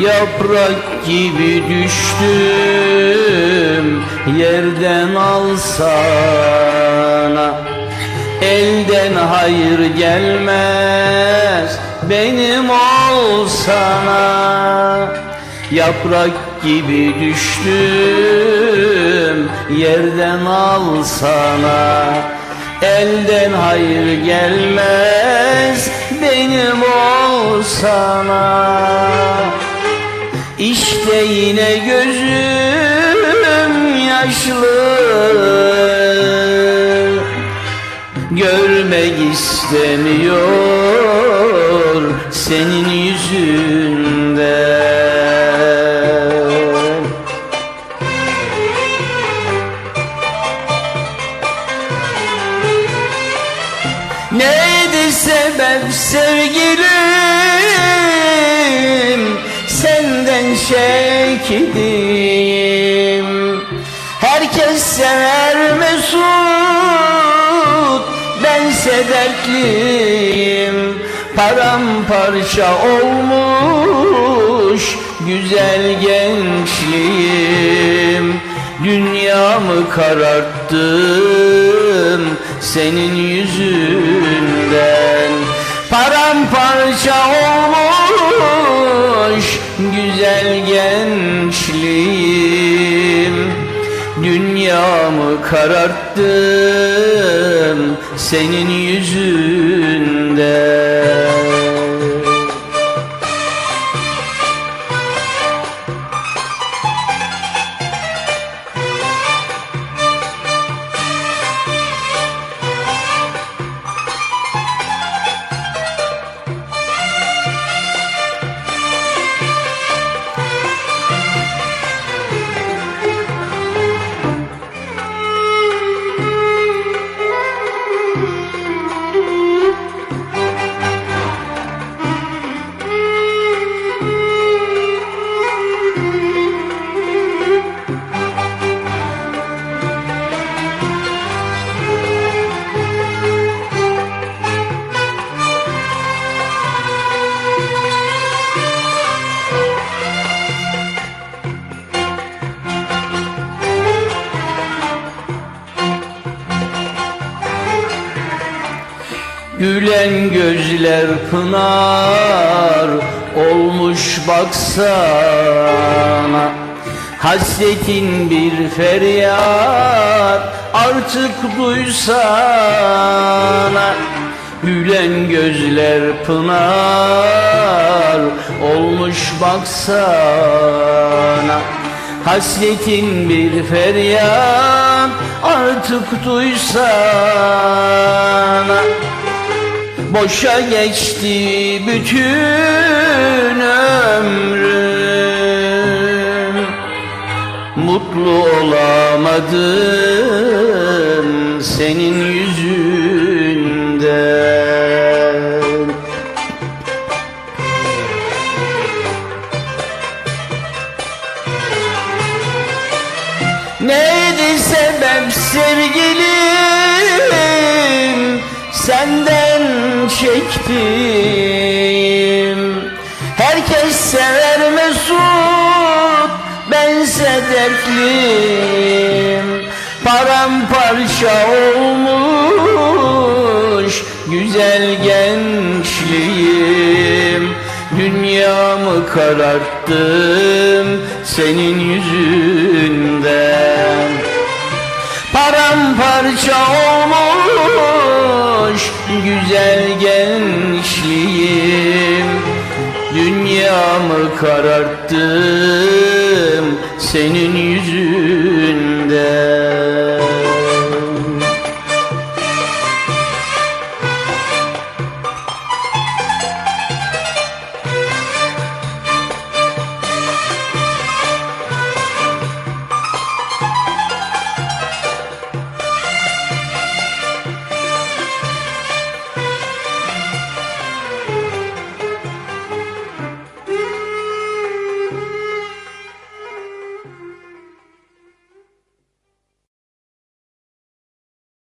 Yaprak gibi düştüm Yerden alsana. Elden hayır gelmez Benim olsana. Yaprak gibi düştüm Yerden alsana. Elden hayır gelmez Benim olsana İşte yine gözüm yaşlı. Görmek istemiyor senin yüzünden Neydi sebep sevgilim Senden çektiğim Herkes sever Mesut Bense dertliyim. Paramparça olmuş Güzel gençliğim. Dünyamı kararttım senin yüzünden. Paramparça olmuş güzel gençliğim. Dünyamı kararttım senin yüzünden Gülen gözler pınar olmuş baksana. Hasretin bir feryat artık duysana. Gülen gözler pınar olmuş baksana. Hasretin bir feryat artık duysana Boşa geçti bütün ömrüm. Mutlu olamadım senin yüzünden. Neydi sebep sevgilim? Senden çektim. Herkes sever Mesut Bense dertliyim. Paramparça olmuş Güzel gençliğim. Dünyamı kararttım senin yüzünden. Paramparça olmuş güzel gençliğim. Dünyamı kararttım senin